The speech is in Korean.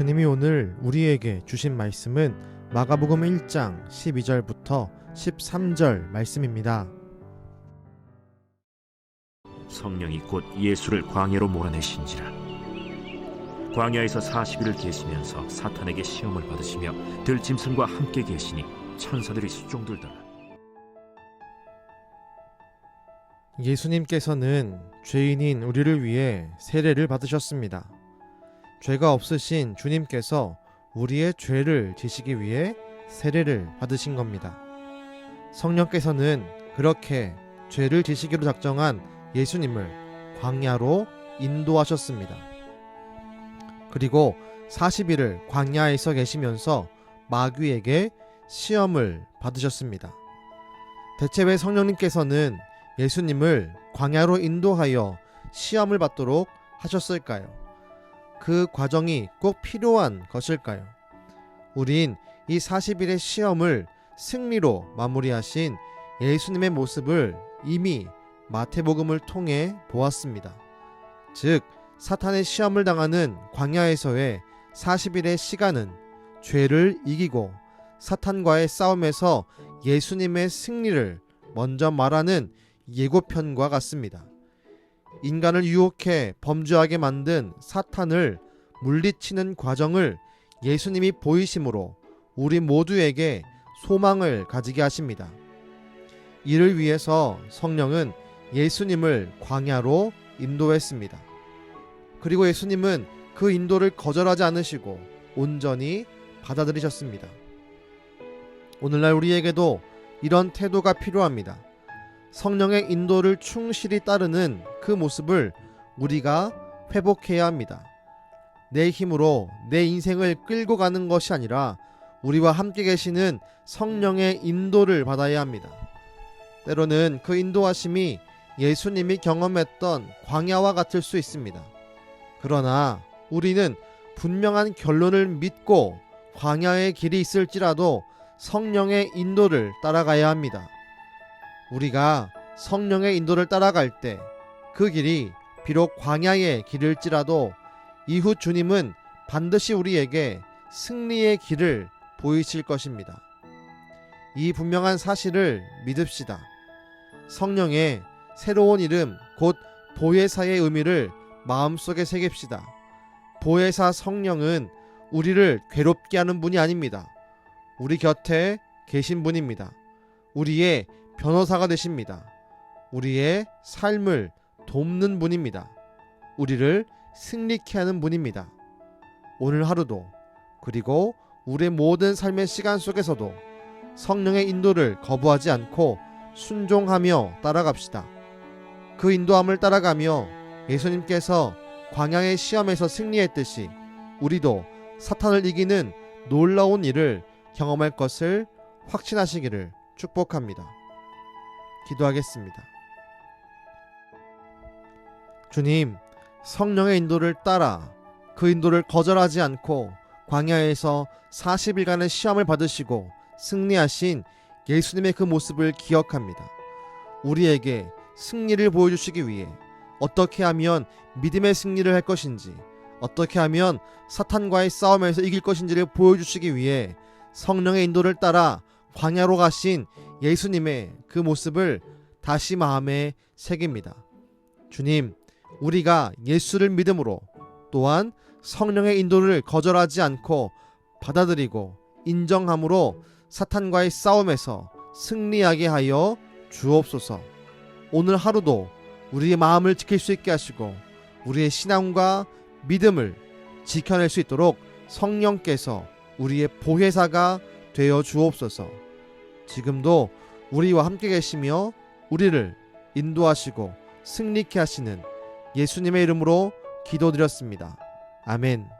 주님이 오늘 우리에게 주신 말씀은 마가복음 1장 12절부터 13절 말씀입니다. 성령이 곧 예수를 광야로 몰아내신지라 광야에서 40일을 계시면서 사탄에게 시험을 받으시며 들짐승과 함께 계시니 천사들이 수종들더라 예수님께서는 죄인인 우리를 위해 세례를 받으셨습니다. 죄가 없으신 주님께서 우리의 죄를 지시기 위해 세례를 받으신 겁니다. 성령께서는 그렇게 죄를 지시기로 작정한 예수님을 광야로 인도하셨습니다. 그리고 40일을 광야에서 계시면서 마귀에게 시험을 받으셨습니다. 대체 왜 성령님께서는 예수님을 광야로 인도하여 시험을 받도록 하셨을까요? 그 과정이 꼭 필요한 것일까요? 우린 이 40일의 시험을 승리로 마무리하신 예수님의 모습을 이미 마태복음을 통해 보았습니다. 즉, 사탄의 시험을 당하는 광야에서의 40일의 시간은 죄를 이기고 사탄과의 싸움에서 예수님의 승리를 먼저 말하는 예고편과 같습니다. 인간을 유혹해 범죄하게 만든 사탄을 물리치는 과정을 예수님이 보이심으로 우리 모두에게 소망을 가지게 하십니다. 이를 위해서 성령은 예수님을 광야로 인도했습니다. 그리고 예수님은 그 인도를 거절하지 않으시고 온전히 받아들이셨습니다. 오늘날 우리에게도 이런 태도가 필요합니다. 성령의 인도를 충실히 따르는 그 모습을 우리가 회복해야 합니다. 내 힘으로 내 인생을 끌고 가는 것이 아니라 우리와 함께 계시는 성령의 인도를 받아야 합니다. 때로는 그 인도하심이 예수님이 경험했던 광야와 같을 수 있습니다. 그러나 우리는 분명한 결론을 믿고 광야의 길이 있을지라도 성령의 인도를 따라가야 합니다. 우리가 성령의 인도를 따라갈 때 그 길이 비록 광야의 길일지라도 이후 주님은 반드시 우리에게 승리의 길을 보이실 것입니다. 이 분명한 사실을 믿읍시다. 성령의 새로운 이름 곧 보혜사의 의미를 마음속에 새깁시다. 보혜사 성령은 우리를 괴롭게 하는 분이 아닙니다. 우리 곁에 계신 분입니다. 우리의 변호사가 되십니다. 우리의 삶을 돕는 분입니다. 우리를 승리케 하는 분입니다. 오늘 하루도 그리고 우리의 모든 삶의 시간 속에서도 성령의 인도를 거부하지 않고 순종하며 따라갑시다. 그 인도함을 따라가며 예수님께서 광야의 시험에서 승리했듯이 우리도 사탄을 이기는 놀라운 일을 경험할 것을 확신하시기를 축복합니다. 기도하겠습니다. 주님, 성령의 인도를 따라 그 인도를 거절하지 않고 광야에서 40일간의 시험을 받으시고 승리하신 예수님의 그 모습을 기억합니다. 우리에게 승리를 보여주시기 위해 어떻게 하면 믿음의 승리를 할 것인지, 어떻게 하면 사탄과의 싸움에서 이길 것인지를 보여주시기 위해 성령의 인도를 따라 광야로 가신 예수님의 그 모습을 다시 마음에 새깁니다. 주님, 우리가 예수를 믿음으로 또한 성령의 인도를 거절하지 않고 받아들이고 인정함으로 사탄과의 싸움에서 승리하게 하여 주옵소서. 오늘 하루도 우리의 마음을 지킬 수 있게 하시고 우리의 신앙과 믿음을 지켜낼 수 있도록 성령께서 우리의 보혜사가 되어 주옵소서. 지금도 우리와 함께 계시며 우리를 인도하시고 승리케 하시는 예수님의 이름으로 기도드렸습니다. 아멘.